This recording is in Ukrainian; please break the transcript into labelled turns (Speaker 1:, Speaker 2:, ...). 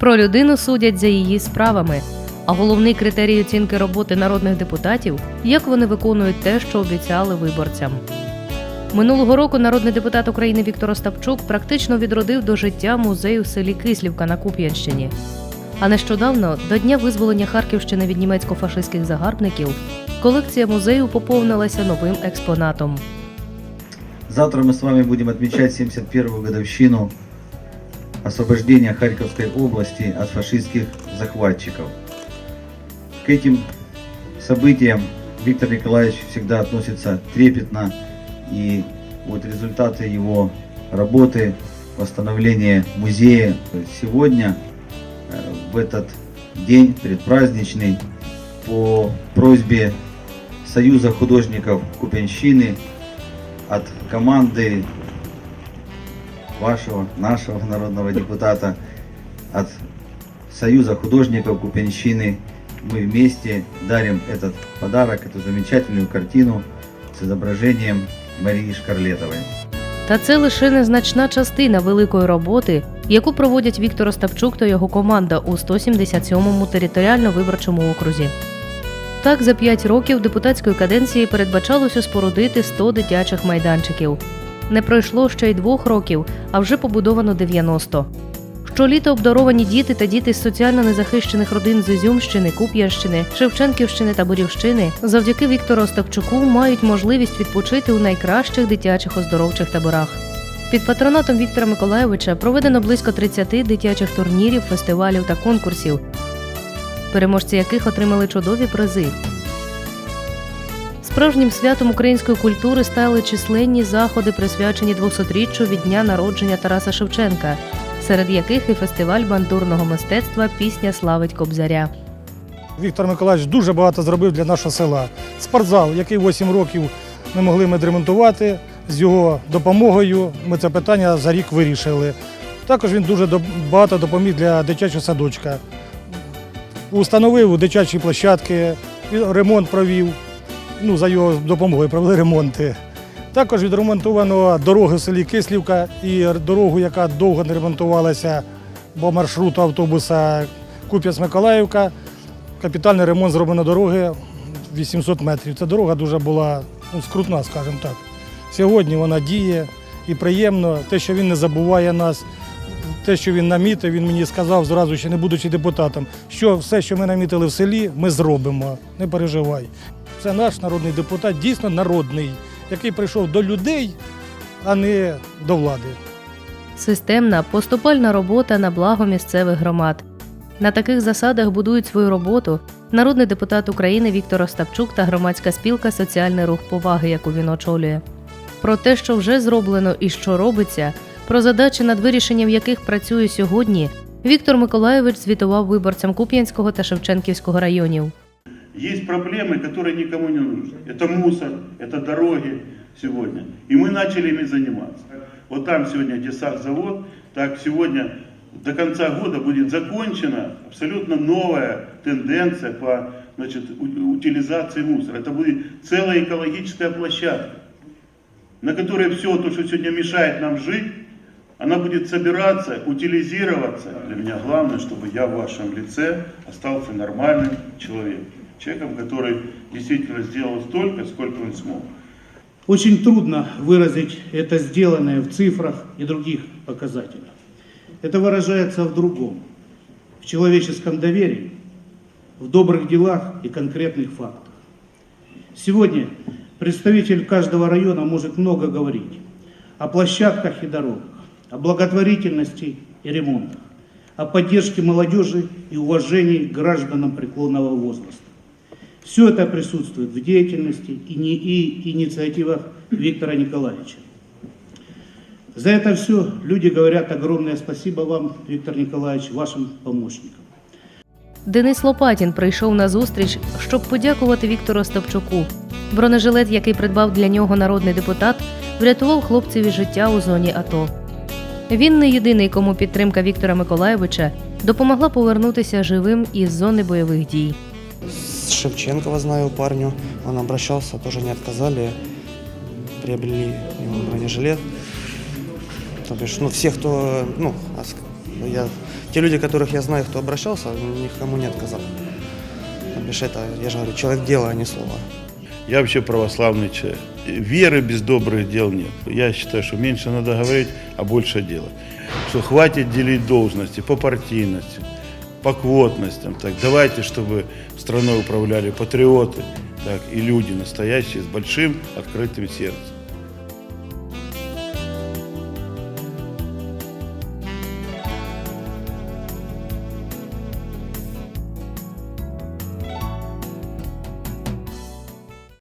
Speaker 1: Про людину судять за її справами. А головний критерій оцінки роботи народних депутатів як вони виконують те, що обіцяли виборцям. Минулого року народний депутат України Віктор Остапчук практично відродив до життя музей у селі Кислівка на Куп'янщині. А нещодавно, до дня визволення Харківщини від німецько-фашистських загарбників, колекція музею поповнилася новим експонатом.
Speaker 2: Завтра мы с вами будем отмечать 71-ю годовщину освобождения Харьковской области от фашистских захватчиков. К этим событиям Виктор Николаевич всегда относится трепетно, и вот результаты его работы, восстановления музея сегодня, э, в этот день предпраздничный, по просьбе Союза художников Купенщины от команды вашего, нашего народного депутата, от Союза художников Купенщины, мы вместе дарим этот подарок, эту замечательную картину с изображением Марии Шкарлетовой.
Speaker 1: Та це лише незначна частина великої роботи, яку проводять Віктор Остапчук та його команда у 177-му територіально-виборчому окрузі. Так, за 5 років депутатської каденції передбачалося спорудити 100 дитячих майданчиків. Не пройшло ще й двох років, а вже побудовано 90. Щоліта обдаровані діти та діти з соціально незахищених родин з Ізюмщини, Куп'янщини, Шевченківщини та Борівщини завдяки Віктору Остапчуку мають можливість відпочити у найкращих дитячих оздоровчих таборах. Під патронатом Віктора Миколайовича проведено близько 30 дитячих турнірів, фестивалів та конкурсів, переможці яких отримали чудові призи. Справжнім святом української культури стали численні заходи, присвячені 200-річчю від дня народження Тараса Шевченка, серед яких і фестиваль бандурного мистецтва Пісня славить Кобзаря.
Speaker 3: Віктор Миколаївич дуже багато зробив для нашого села. Спортзал, який 8 років не могли ми відремонтувати, з його допомогою ми це питання за рік вирішили. Також він дуже багато допоміг для дитячого садочка. Установив дитячі площадки, ремонт провів. Ну, за його допомогою провели ремонти. Також відремонтовано дороги в селі Кислівка і дорогу, яка довго не ремонтувалася, бо маршрут автобуса Куп'янськ-Миколаївка. Капітальний ремонт зроблено дороги 800 метрів. Ця дорога дуже була ну, скрутна, скажімо так. Сьогодні вона діє і приємно. Те, що він не забуває нас, те, що він намітив, він мені сказав зразу, ще не будучи депутатом, що все, що ми намітили в селі, ми зробимо. Не переживай. Це наш народний депутат, дійсно народний, який прийшов до людей, а не до влади.
Speaker 1: Системна поступальна робота на благо місцевих громад. На таких засадах будують свою роботу народний депутат України Віктор Остапчук та громадська спілка Соціальний рух поваги, яку він очолює. Про те, що вже зроблено і що робиться, про задачі, над вирішенням яких працює сьогодні, Віктор Миколайович звітував виборцям Куп'янського та Шевченківського районів
Speaker 4: Есть проблемы, которые никому не нужны. Это мусор, это дороги сегодня. И мы начали ими заниматься. Вот там сегодня десант-завод, так сегодня до конца года будет закончена абсолютно новая тенденция по значит, у- утилизации мусора. Это будет целая экологическая площадка, на которой все то, что сегодня мешает нам жить, она будет собираться, утилизироваться. Для меня главное, чтобы я в вашем лице остался нормальным человеком. Человеком, который действительно сделал столько, сколько он смог.
Speaker 5: Очень трудно выразить это сделанное в цифрах и других показателях. Это выражается в другом, в человеческом доверии, в добрых делах и конкретных фактах. Сегодня представитель каждого района может много говорить о площадках и дорогах, о благотворительности и ремонтах, о поддержке молодежи и уважении гражданам преклонного возраста. Все это присутствует в деятельности и, не, и инициативах Виктора Николаевича. За это все люди говорят огромное спасибо вам, Виктор Николаевич, вашим помощникам.
Speaker 1: Денис Лопатін прийшов на зустріч, щоб подякувати Віктору Остапчуку. Бронежилет, який придбав для нього народний депутат, врятував хлопцеві життя у зоні АТО. Він не єдиний, кому підтримка Віктора Миколайовича допомогла повернутися живим із зони бойових дій.
Speaker 6: Шевченкова знаю парню, он обращался, тоже не отказали, приобрели ему бронежилет. То бишь, ну, все, кто, ну, а с- я те люди, которых я знаю, кто обращался, никому не отказал. То бишь это, я же говорю, человек дела, а не слова.
Speaker 4: Я вообще православный человек. Веры без добрых дел нет. Я считаю, что меньше надо говорить, а больше делать. Что хватит делить должности по партийности, по квотностям. Так, давайте, чтобы страной управляли патриоты так, и люди настоящие с большим открытым сердцем.